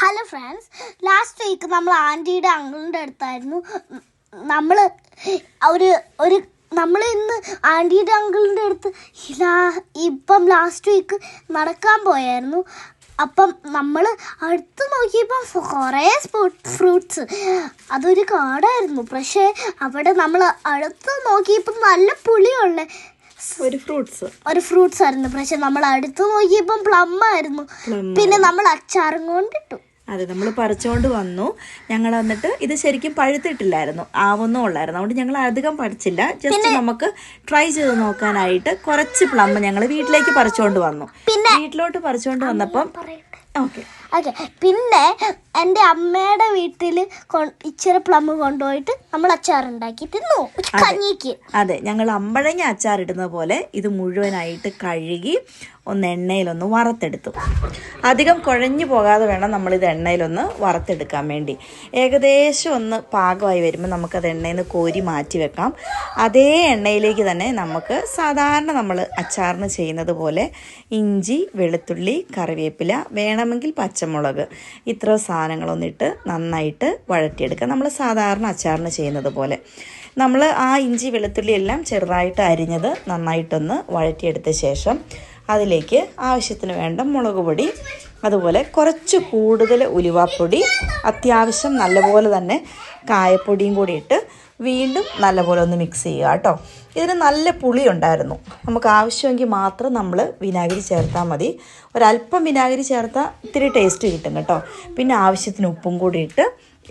Hello friends last week നമ്മൾ ആന്റിയുടെ അങ്കിളിന്റെ അടുത്തായിരുന്നു. നമ്മൾ ഒരു ഒരു നമ്മൾ ഇന്ന് ആന്റിയുടെ അങ്കിളിന്റെ അടുത്ത് ഇപ്പം ലാസ്റ്റ് വീക്ക് നടക്കാൻ പോയായിരുന്നു. അപ്പം നമ്മൾ അടുത്ത് നോക്കിയപ്പം കുറേ ഫ്രൂട്ട്സ് അതൊരു കാടായിരുന്നു. പക്ഷേ അവിടെ നമ്മൾ അടുത്ത് നോക്കിയപ്പം നല്ല പുളിയുള്ള ഒരു ഫ്രൂട്ട്സ്. ഒരു ഫ്രൂട്ട്സ് ആയിരുന്നു. പക്ഷെ നമ്മൾ അടുത്ത് നോക്കിയപ്പം പ്ലം ആയിരുന്നു പിന്നെ നമ്മൾ അച്ചാറും കൊണ്ടിട്ടു അതെ നമ്മൾ പറിച്ചുകൊണ്ട് വന്നു. ഞങ്ങൾ വന്നിട്ട് ഇത് ശരിക്കും പഴുത്തിട്ടില്ലായിരുന്നു. ആവൊന്നും ഉള്ളായിരുന്നു. അതുകൊണ്ട് ഞങ്ങൾ അധികം പഠിച്ചില്ല ജസ്റ്റ് നമുക്ക് ട്രൈ ചെയ്ത് നോക്കാനായിട്ട് കുറച്ച് പ്ലം ഞങ്ങൾ വീട്ടിലേക്ക് പറിച്ചുകൊണ്ട് വന്നു. പിന്നെ വീട്ടിലോട്ട് പറിച്ചുകൊണ്ട് വന്നപ്പം ഓക്കെ പിന്നെ എന്റെ അമ്മയുടെ വീട്ടിൽ ഇച്ചിരി പ്ലം കൊണ്ടുപോയിട്ട് നമ്മൾ അച്ചാറുണ്ടാക്കി തിന്നു. കഞ്ഞിക്ക്. അതെ ഞങ്ങൾ അമ്പഴങ്ങ അച്ചാറിടുന്ന പോലെ ഇത് മുഴുവനായിട്ട് കഴുകി ഒന്ന് എണ്ണയിലൊന്ന് വറുത്തെടുത്തു. അധികം കുഴഞ്ഞു പോകാതെ വേണം നമ്മളിത് എണ്ണയിലൊന്ന് വറുത്തെടുക്കാൻ വേണ്ടി. ഏകദേശം ഒന്ന് പാകമായി വരുമ്പോൾ നമുക്കത് എണ്ണയിൽ നിന്ന് കോരി മാറ്റി വെക്കാം. അതേ എണ്ണയിലേക്ക് തന്നെ നമുക്ക് സാധാരണ നമ്മൾ അച്ചാറിന് ചെയ്യുന്നത് പോലെ ഇഞ്ചി വെളുത്തുള്ളി കറിവേപ്പില വേണമെങ്കിൽ പച്ചമുളക്. ഇത്ര സാധനങ്ങളൊന്നിട്ട് നന്നായിട്ട് വഴറ്റിയെടുക്കുക. നമ്മൾ സാധാരണ അച്ചാറിന് ചെയ്യുന്നത് പോലെ. നമ്മൾ ആ ഇഞ്ചി വെളുത്തുള്ളി എല്ലാം ചെറുതായിട്ട് അരിഞ്ഞത് നന്നായിട്ടൊന്ന് വഴറ്റിയെടുത്ത ശേഷം അതിലേക്ക് ആവശ്യത്തിന് വേണ്ട മുളക് പൊടി അതുപോലെ കുറച്ച് കൂടുതൽ ഉലുവാപ്പൊടി അത്യാവശ്യം നല്ലപോലെ തന്നെ കായപ്പൊടിയും കൂടി ഇട്ട് വീണ്ടും നല്ലപോലെ ഒന്ന് മിക്സ് ചെയ്യുക കേട്ടോ. ഇതിന് നല്ല പുളി ഉണ്ടായിരുന്നു. നമുക്ക് ആവശ്യമെങ്കിൽ മാത്രം നമ്മൾ വിനാഗിരി ചേർത്താൽ മതി. ഒരല്പം വിനാഗിരി ചേർത്താൽ ഇത്തിരി ടേസ്റ്റ് കിട്ടും കേട്ടോ. പിന്നെ ആവശ്യത്തിന് ഉപ്പും കൂടി ഇട്ട്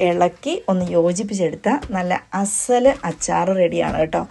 ഇളക്കി ഒന്ന് യോജിപ്പിച്ചെടുത്താൽ നല്ല അസൽ അച്ചാർ റെഡിയാണ് കേട്ടോ.